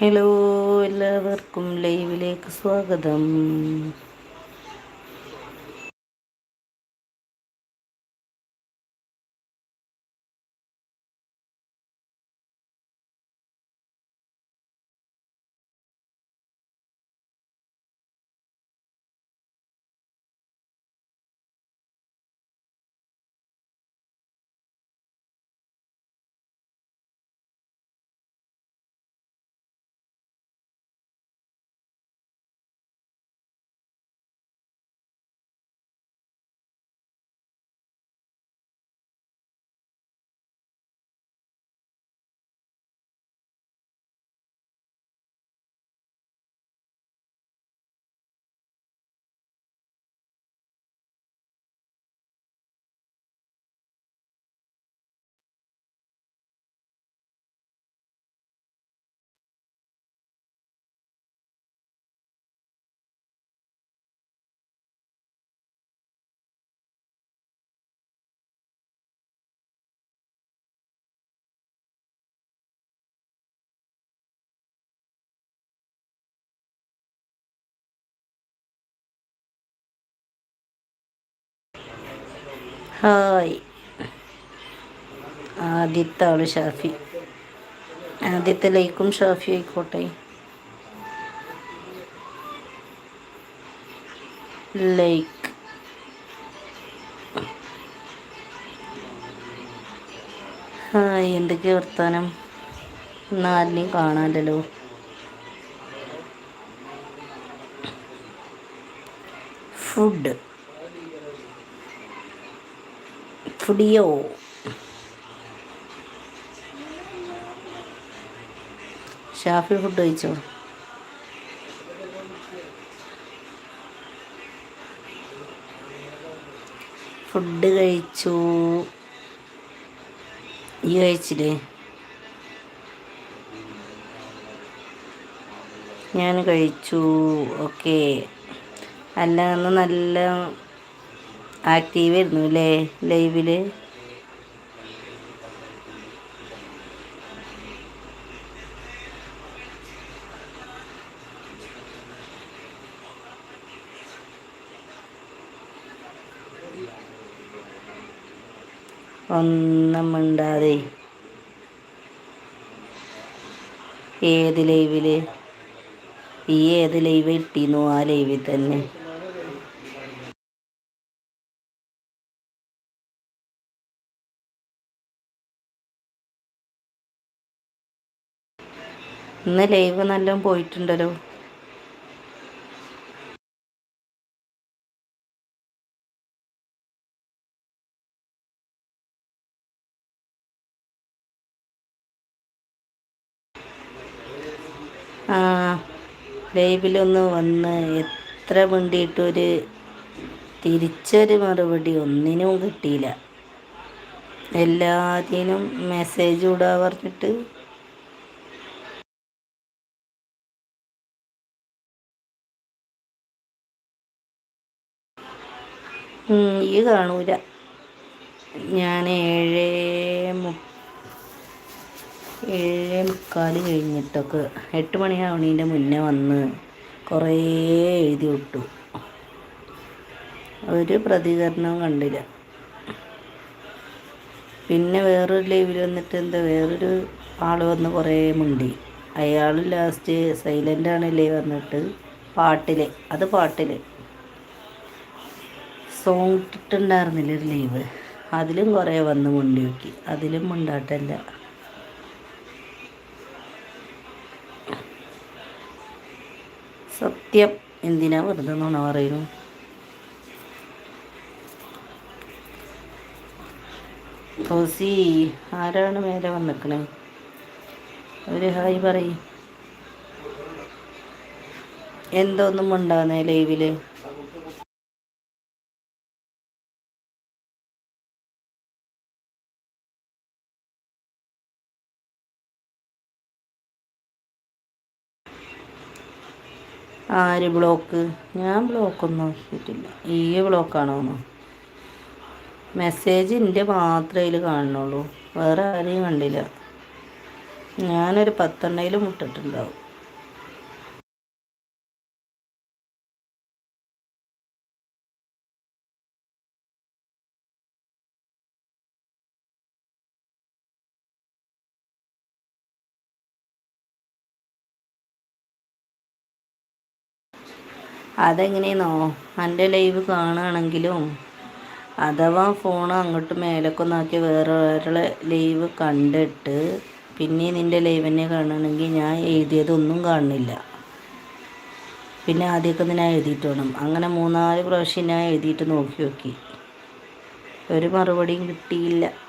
Hello എല്ലാവർക്കും ലൈവിലേക്ക് സ്വാഗതം. ഹായ്. ആദ്യത്തെ ആൾ ഷാഫി. ആദ്യത്തെ ലൈക്കും ഷാഫി ആയിക്കോട്ടെ. ലൈക്ക്. ഹായ് എന്തൊക്കെ വർത്താനം? ഇന്ന് കാണാമല്ലോ ഫുഡ്. ഫുഡിയോ ഷാഫി ഫുഡ് കഴിച്ചോ? ഫുഡ് കഴിച്ചു. ഈ കഴിച്ചില്ലേ? ഞാൻ കഴിച്ചു. ഓക്കെ. അല്ല നല്ല ആക്റ്റീവ് ആയിരുന്നു അല്ലേ ലൈവിൽ ഒന്നും മിണ്ടാതെ ഏത് ലൈവിൽ ഈ ഏത് ലൈവ് ഇട്ടിന്നു ആ ലൈവിൽ തന്നെ. ഇന്ന് ലൈവ് നല്ല പോയിട്ടുണ്ടല്ലോ. ആ ലൈവിലൊന്ന് വന്ന് എത്ര വേണ്ടിയിട്ടൊരു തിരിച്ചൊരു മറുപടി ഒന്നിനും കിട്ടിയില്ല. എല്ലാത്തിനും മെസ്സേജ് ഇടാ പറഞ്ഞിട്ട് ഈ കാണൂല. ഞാൻ ഏഴ് മു ഏഴ് മുക്കാൽ കഴിഞ്ഞിട്ടൊക്കെ എട്ട് മണിയാവണീന്റെ മുന്നേ വന്ന് കുറേ എഴുതി വിട്ടു. ഒരു പ്രതികരണവും കണ്ടില്ല. പിന്നെ വേറൊരു ലൈവിൽ വന്നിട്ട് എന്താ വേറൊരു ആൾ വന്ന് കുറേ മുണ്ടി. അയാൾ ലാസ്റ്റ് സൈലന്റ് ആണല്ലേ വന്നിട്ട് പാട്ടിൽ അത് പാട്ടിൽ സോങ് ഇട്ടിട്ടുണ്ടായിരുന്നില്ല ഒരു ലൈവ് അതിലും കുറേ വന്ന് മുണ്ടി നോക്കി അതിലും മുണ്ടാട്ടല്ല. സത്യം. എന്തിനാ വെറുതെ നുണ പറയുന്നു തോസി ആരാണ് മേലെ വന്നിക്കണേ? ഒരു ഹായ് പറയും. എന്തോന്നും ഉണ്ടാകുന്നേ ലൈവിൽ ആര് ബ്ലോക്ക് ഞാൻ ബ്ലോക്കൊന്നും നോക്കിയിട്ടില്ല ഈ ബ്ലോക്കാണോ മെസ്സേജ് എന്റെ മാത്രമേ ഇതിൽ കാണുന്നുള്ളൂ. വേറെ ആരെയും കണ്ടില്ല. ഞാനൊരു പത്തെണ്ണയിൽ മുട്ടിട്ടുണ്ടാവും അതെങ്ങനെയെന്നോ? എന്റെ ലൈവ് കാണുകയാണെങ്കിലും അഥവാ ഫോൺ അങ്ങോട്ട് മേലക്കൊന്നാക്കി വേറെ വേറെ ലൈവ് കണ്ടിട്ട് പിന്നെ നിന്റെ ലൈവ് തന്നെ കാണുകയാണെങ്കിൽ ഞാൻ എഴുതിയതൊന്നും കാണുന്നില്ല. പിന്നെ ആദ്യമൊക്കെ ഞാൻ എഴുതിയിട്ട് വേണം. അങ്ങനെ മൂന്നാൽ പ്രാവശ്യം ഞാൻ എഴുതിയിട്ട് നോക്കി നോക്കി. ഒരു മറുപടിയും കിട്ടിയില്ല.